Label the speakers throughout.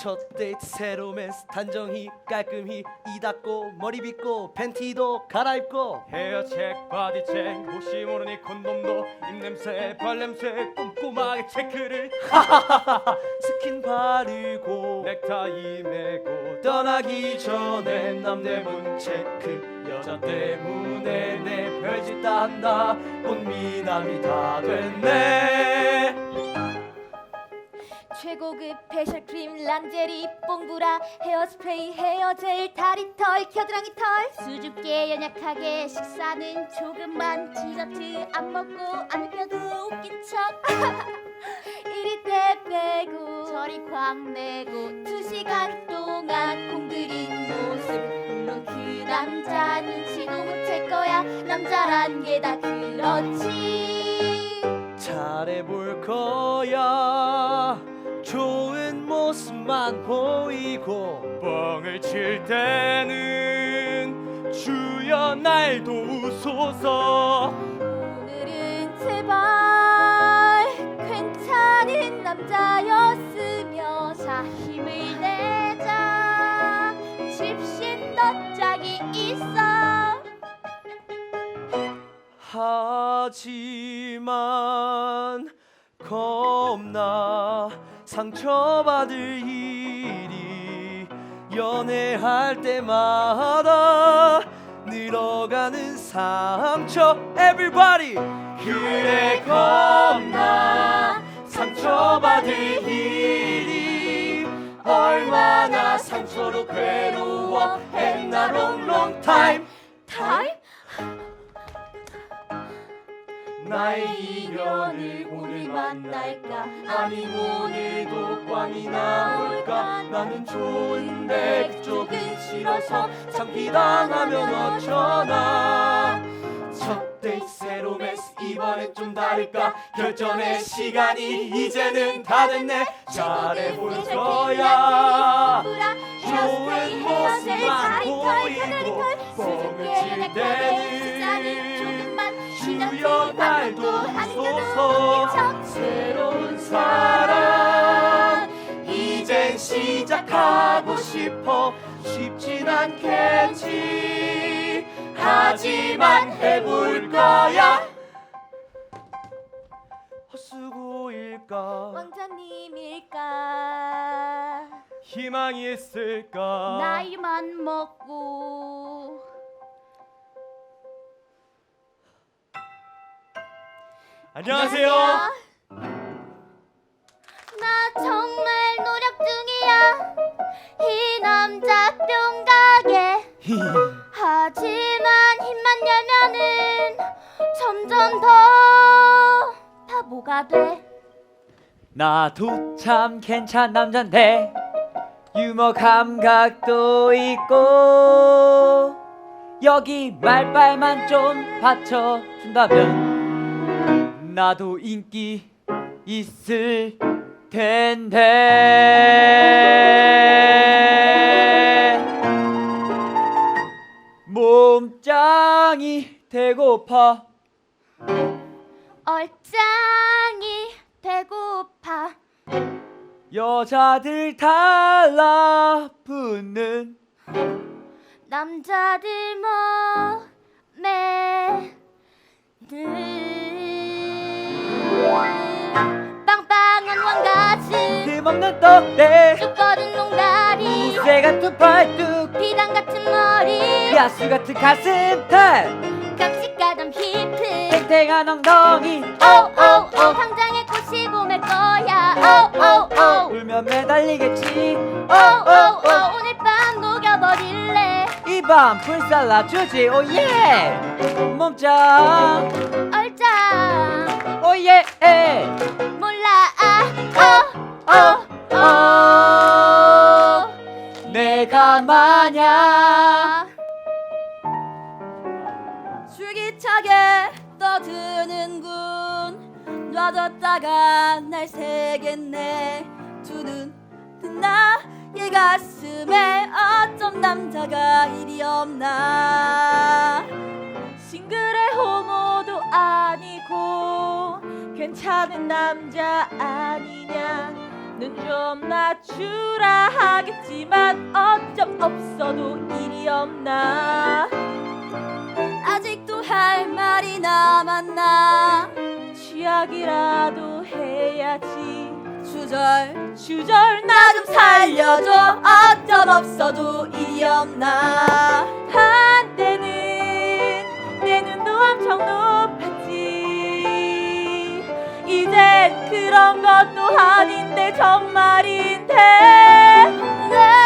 Speaker 1: 첫 데이트 새로 맨스 단정히 깔끔히 이 닦고 머리 빗고 팬티도 갈아입고
Speaker 2: 헤어책, 바디책, 혹시 모르니 콘돔도 입냄새, 발냄새 꼼꼼하게 체크를
Speaker 1: 스킨 바르고
Speaker 2: 넥타이 매고
Speaker 1: 떠나기 전에 남대문 체크. 여자 때문에 내 별짓 다 한다. 꽃미남이 다 됐네
Speaker 3: 최고급 페이셜 크림 란제리 뽕브라 헤어스프레이 헤어젤 다리털 겨드랑이 털. 수줍게 연약하게 식사는 조금만 디저트 안 먹고 안 펴도 웃긴 척. 이리 때 빼고 저리 광 내고 두 시간 동안 공들인 모습. 물론 그 남자 눈치도 못 챌 거야. 남자란 게 다 그렇지.
Speaker 1: 잘해볼 거야 모습만 보이고
Speaker 2: 뻥을 칠 때는 주여 날 도우소서
Speaker 3: 오늘은 제발 괜찮은 남자였으며 자 힘을 내자. 집신 덧짝이 있어.
Speaker 1: 하지만 겁나 상처받을 일이 연애할 때마다 늘어가는 상처. Everybody 그래 겁나. 상처받을 일이 얼마나 상처로 괴로워했나 long long 나의 이별을 오늘 만날까? 아니 오늘도 꽝이 나올까? 나는 좋은데 그쪽은 싫어서 참기당하면 어쩌나? 첫 데이트 새로 메스 이번엔 좀 다를까? 결정의 시간이 이제는 다 됐네. 잘해볼 거야. 좋은 모습만 보이고 뻥을 칠 때는 주여 날도 웃소서 새로운 사랑. 이젠 시작하고 싶어 쉽진 않겠지. 하지만 해볼 거야. 헛수고일까?
Speaker 3: 왕자님일까?
Speaker 2: 희망이 있을까?
Speaker 3: 나이만 먹고
Speaker 2: 안녕하세요.
Speaker 3: 나 정말 노력 중이야. 이 남자 뿅 가게. 하지만 힘만 열면은 점점 더 바보가 돼?
Speaker 4: 나도 참 괜찮은 남잔데 유머 감각도 있고 여기 말빨만 좀 받쳐준다면 나도 인기 있을 텐데. 몸짱이 되고파.
Speaker 3: 얼짱이 배고파.
Speaker 4: 여자들 달라붙는
Speaker 3: 남자들 몸에 늘 빵빵한 왕가슴.
Speaker 4: 힘없는 떡대.
Speaker 3: 쭉 뻗은 농다리.
Speaker 4: 새 같은 팔뚝.
Speaker 3: 비단 같은 머리.
Speaker 4: 야수 같은 가슴털
Speaker 3: 각시가던 힙을
Speaker 4: 탱탱한 엉덩이.
Speaker 3: 오오오. 당장에 꽃이 봄일 거야. 오오오.
Speaker 4: 울면 매달리겠지.
Speaker 3: 오오오. 오늘 밤 녹여버릴래.
Speaker 4: 이 밤 불살라 주지. 오예. 몸짱.
Speaker 3: 얼짱
Speaker 4: 마냥
Speaker 3: 줄기차게 떠드는군. 놔뒀다가 날 새겠네. 두눈 나의 가슴에 어쩜 남자가 이리 없나. 싱글의 호모도 아니고 괜찮은 남자 아니냐. 눈
Speaker 5: 좀 낮추라 하겠지만 어쩜 없어도 일이 없나?
Speaker 3: 아직도 할 말이 남았나?
Speaker 5: 취약이라도 해야지.
Speaker 3: 주절
Speaker 5: 주절 나 좀
Speaker 3: 살려줘. 어쩜 없어도 일이 없나?
Speaker 5: 한때는 내 눈도 엄청 높았지. 이젠 그런 것도 아닌데 정말인데.
Speaker 3: 레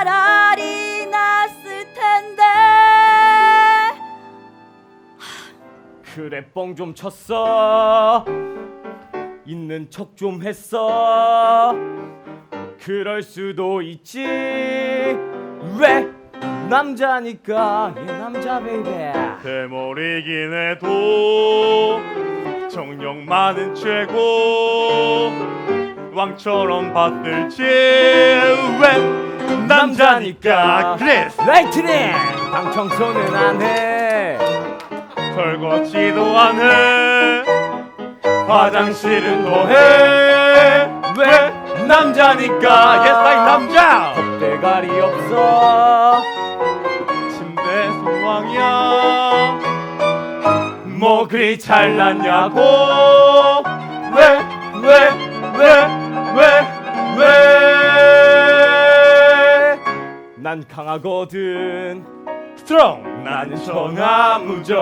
Speaker 3: 차라리 났을 텐데.
Speaker 6: 그래 뻥 좀 쳤어. 있는 척 좀 했어. 그럴 수도 있지. 왜? 남자니까. 얘 남자 베이베.
Speaker 7: 대머리긴 해도 정력 많은 최고 왕처럼 받들지. 왜 남자니까. 그래서
Speaker 6: 라이트닝 방 청소는 안해.
Speaker 7: 설거지도 안해. 화장실은 더해. 왜? 남자니까. yes I 남자.
Speaker 6: 대가리 없어.
Speaker 7: 침대 소왕이야. 뭐 그리 잘났냐고. 왜? 왜? 왜
Speaker 6: 난 강하거든.
Speaker 7: 스트롱 난난
Speaker 6: 청아무적.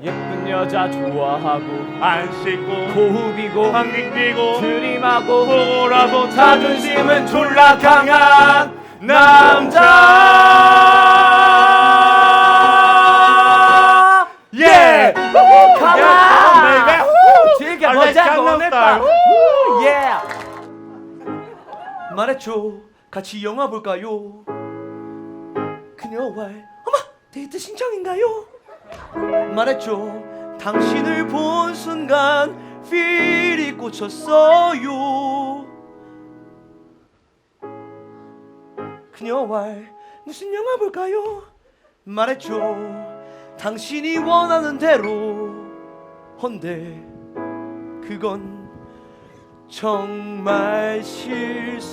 Speaker 6: 예쁜 여자 좋아하고
Speaker 7: 안 씻고
Speaker 6: 고흡이고
Speaker 7: 방귀 뀌고
Speaker 6: 드림하고
Speaker 7: 보고라도
Speaker 6: 자존심은 졸라 강한 남자. 예 가만 즐겨보자. 밤 예.
Speaker 1: 말했죠 같이 영화 볼까요? 그녀와 어머 데이트 신청인가요? 말했죠. 당신을 본 순간 필이 꽂혔어요. 그녀와 무슨 영화 볼까요? 말했죠. 당신이 원하는 대로. 헌데 그건 정말 실수였네.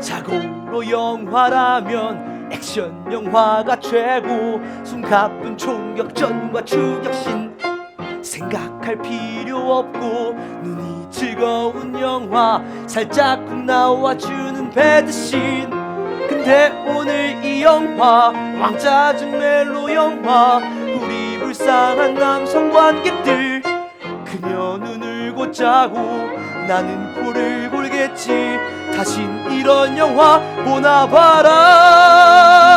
Speaker 1: 자고로 영화라면 액션 영화가 최고. 숨가쁜 총격전과 추격신 생각할 필요 없고 눈이 즐거운 영화 살짝 훅 나와주는 배드신 근데 오늘 이 영화 왕짜증 멜로 영화. 우리 불쌍한 남성 관객들 그녀 눈을 곧자고 나는 코를 골겠지. 다신 이런 영화 보나 봐라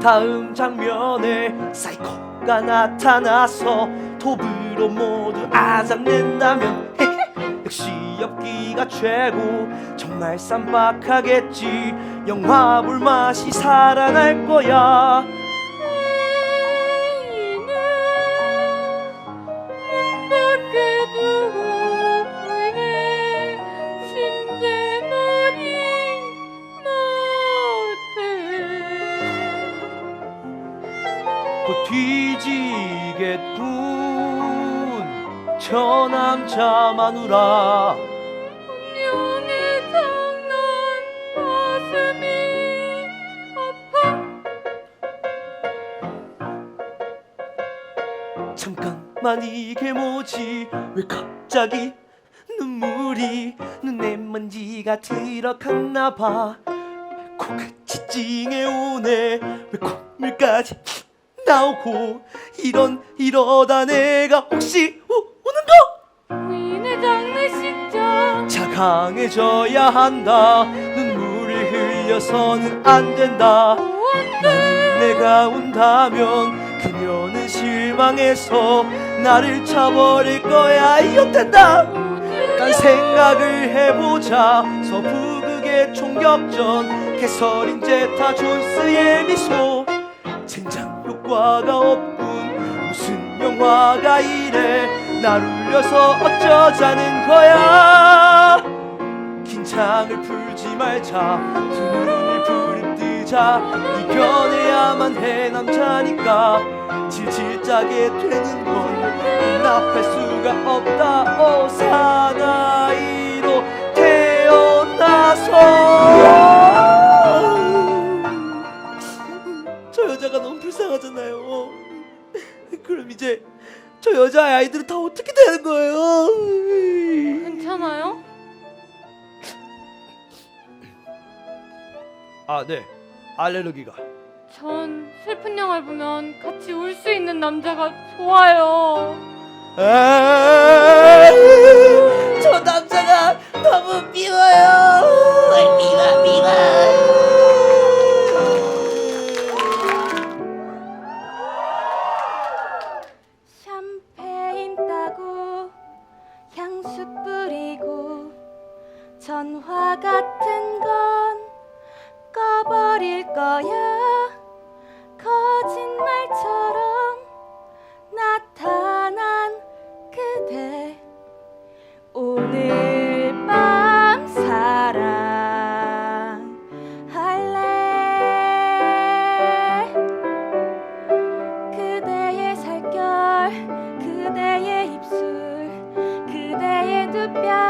Speaker 1: 다음 장면에 사이코가 나타나서 톱으로 모두 아잡는다면 역시 엽기가 최고. 정말 쌈박하겠지. 영화 볼 맛이 살아날 거야 지겠군. 저 남자 마누라.
Speaker 5: 운명의 장난 가슴이 아파.
Speaker 1: 잠깐만 이게 뭐지? 왜 갑자기 눈물이 눈에 먼지가 들어갔나 봐. 코끝이 찡해 오네. 왜 콧물까지 나오고 이런 이러다 내가 혹시 우, 우는 거?
Speaker 5: 부인의 장례식장.
Speaker 1: 자 강해져야 한다. 눈물이 흘려서는 안 된다. 만일 내가 운다면 그녀는 실망해서 나를 쳐버릴 거야. 이어된다. 난 생각을 해보자. 서부극의 총격전. 캐서린 제타 존스의 미소 효과가 없군. 무슨 영화가 이래? 날 울려서 어쩌자는 거야? 긴장을 풀지 말자. 두 눈을 부릅뜨자. 이겨내야만 해 남자니까. 질질 짜게 되는 건 용납할 수가 없다 오 사나 여자의 아이들은 다 어떻게 되는 거예요?
Speaker 5: 괜찮아요?
Speaker 1: 아, 네. 알레르기가.
Speaker 5: 전 슬픈 영화를 보면 같이 울 수 있는 남자가 좋아요
Speaker 1: 아, 저 남자가 너무 미워요. 미워, 미워.
Speaker 3: 그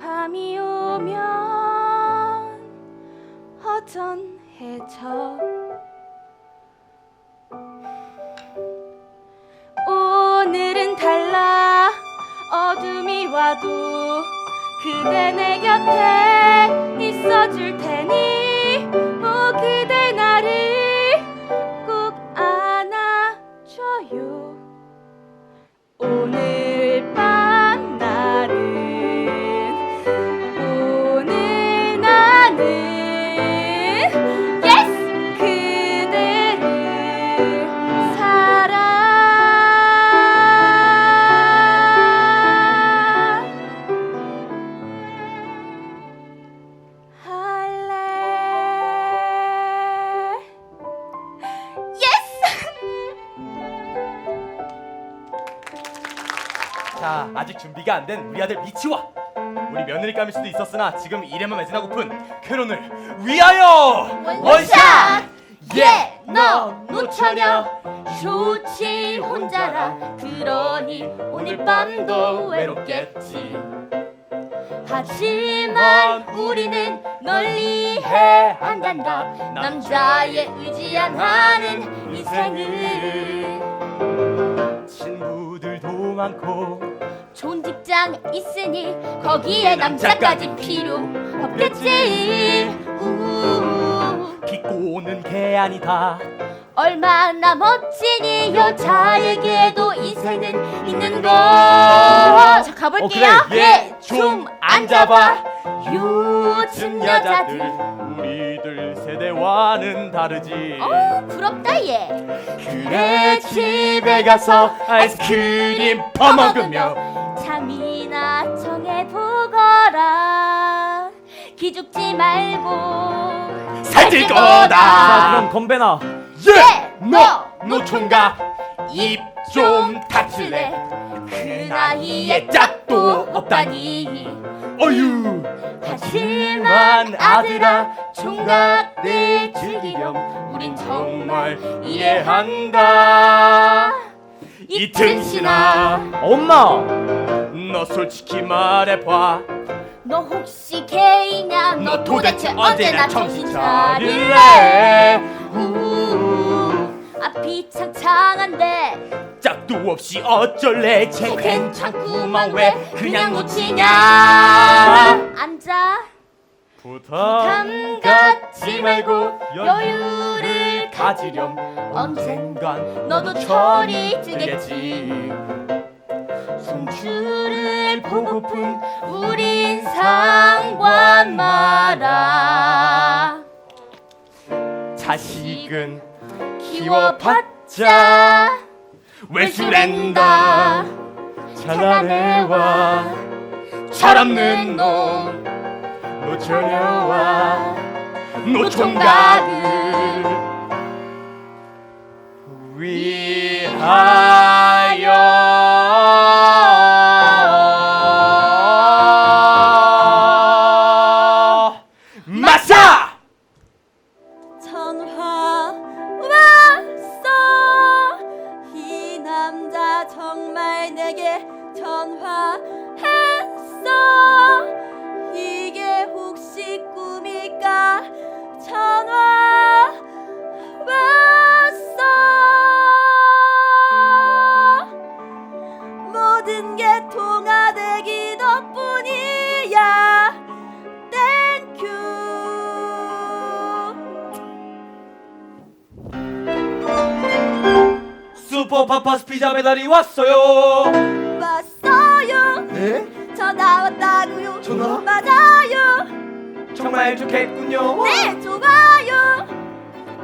Speaker 3: 밤이 오면 허전해져. 오늘은 달라 어둠이 와도 그대 내 곁에 있어줄 테니
Speaker 2: 준비가 안 된 우리 아들 미치와 우리 며느리감일 수도 있었으나 지금 이래만 매진하고픈 결혼을 위하여
Speaker 3: 원샷! 예, 너 노처녀. 좋지 혼자라 그러니 오늘 밤도 외롭겠지. 하지만 우리는 널 이해한단다. 남자의 의지 안 하는 인생을.
Speaker 2: 친구들도 많고
Speaker 3: 좋은 직장 있으니 거기에 남자까지 필요 없겠지 우,
Speaker 2: 비꼬는 게 아니다
Speaker 3: 얼마나 이 여자에게도 인생은 있는 거. 자 가볼게요.
Speaker 2: 어, 그래. 예, 좀 앉아봐.
Speaker 3: 요즘 여자들.
Speaker 2: 우리들 세대와는 다르지.
Speaker 3: 어 부럽다 얘.
Speaker 2: 그래 집에 가서 아이스크림 퍼먹으며
Speaker 3: 잠이나 청해 보거라. 기죽지 말고
Speaker 2: 살찔
Speaker 4: 자
Speaker 2: 거다.
Speaker 4: 그럼 건배나.
Speaker 2: 예!
Speaker 3: 너
Speaker 2: 노총각? 입 좀 닫힐래? 그 나이에 짝도 없다니. 어휴.
Speaker 3: 하지만 아들아 총각 때 즐기렴 우린 정말
Speaker 2: 이해한다. 이튼신아.
Speaker 4: 엄마
Speaker 2: 너 솔직히 말해봐.
Speaker 3: 너 혹시 개이냐? 너 도대체 언제나 정신 차릴래?
Speaker 2: 차릴래?
Speaker 3: 우 앞이 창창한데
Speaker 2: 짝도 없이 어쩔래? 쟤 괜찮구만. 왜 그냥 놓치냐?
Speaker 3: 앉아.
Speaker 2: 부담
Speaker 3: 갖지 말고 여유를 가지렴. 언젠간 너도 철이 들겠지. 손주를 보고픈 우린 상관 마라.
Speaker 2: 자식은
Speaker 3: 키워봤자
Speaker 2: 외술한다. 잘나내와 철없는 놈 노처녀와 노총각을 위하
Speaker 3: 전화했어. 이게 혹시 꿈일까? 전화 왔어. 모든 게 통화되기 덕분이야. 땡큐
Speaker 1: 슈퍼 파파스 피자 배달이 왔어요
Speaker 3: 왔어요
Speaker 1: 네?
Speaker 3: 전화 왔다고요?
Speaker 1: 전화?
Speaker 3: 맞아요.
Speaker 1: 정말 좋겠군요.
Speaker 3: 네 좋아요.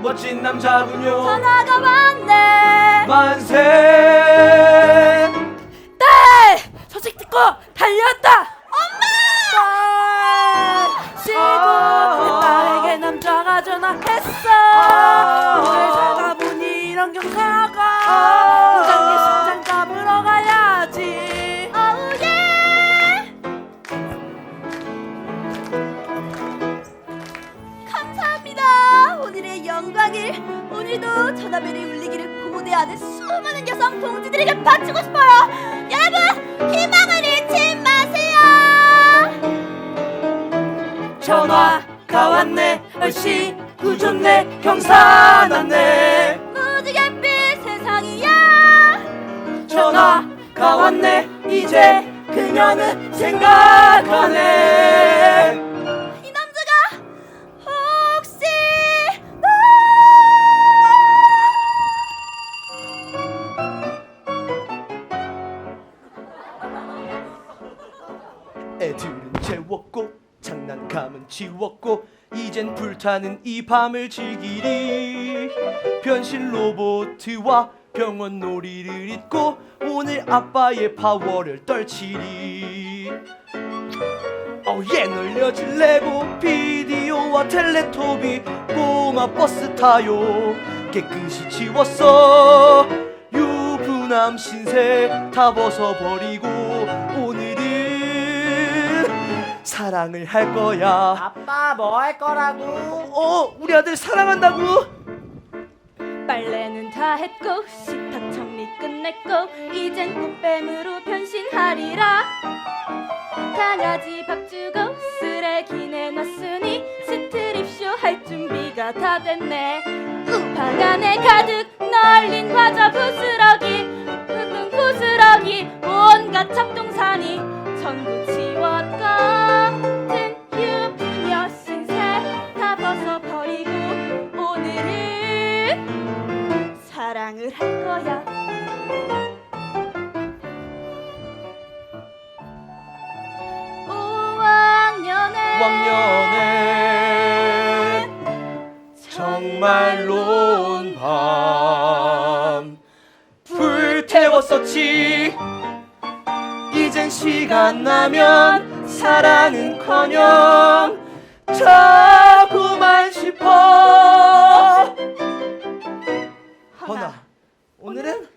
Speaker 1: 멋진 남자군요.
Speaker 3: 전화가 왔네
Speaker 1: 만세.
Speaker 3: 네! 소식 듣고 달렸다 전화벨이 울리기를 고대하는 수많은 여성 동지들에게 바치고 싶어요. 여러분 희망을 잃지 마세요.
Speaker 1: 전화가 왔네 얼씨 구좋네 경사 났네
Speaker 3: 무지갯빛 세상이야.
Speaker 1: 전화가 왔네 이제 그녀는 생각하네 이젠 불타는 이 밤을 즐기리. 변신 로봇과 병원 놀이를 잊고 오늘 아빠의 파워를 떨치리. 어예 놀려질 레고 비디오와 텔레토비 꼬마 버스 타요. 깨끗이 치웠어. 유부남 신세 다 벗어버리고 사랑을 할 거야.
Speaker 4: 아빠 뭐 할 거라고?
Speaker 1: 어 우리 아들 사랑한다고?
Speaker 3: 빨래는 다 했고 식탁 정리 끝냈고 이젠 꽃뱀으로 변신하리라. 강아지 밥 주고 쓰레기 내놨으니 스트립쇼 할 준비가 다 됐네. 방 안에 가득 널린 과자 부스러기 흑은 부스러기 온갖 잡동사니 전부 치웠거 사랑을 할 거야. 오왕년에
Speaker 1: 왕년에 정말로 온밤 불태웠었지 이젠 시간 나면 사랑은커녕 자꾸만 싶어
Speaker 3: 허나 오늘은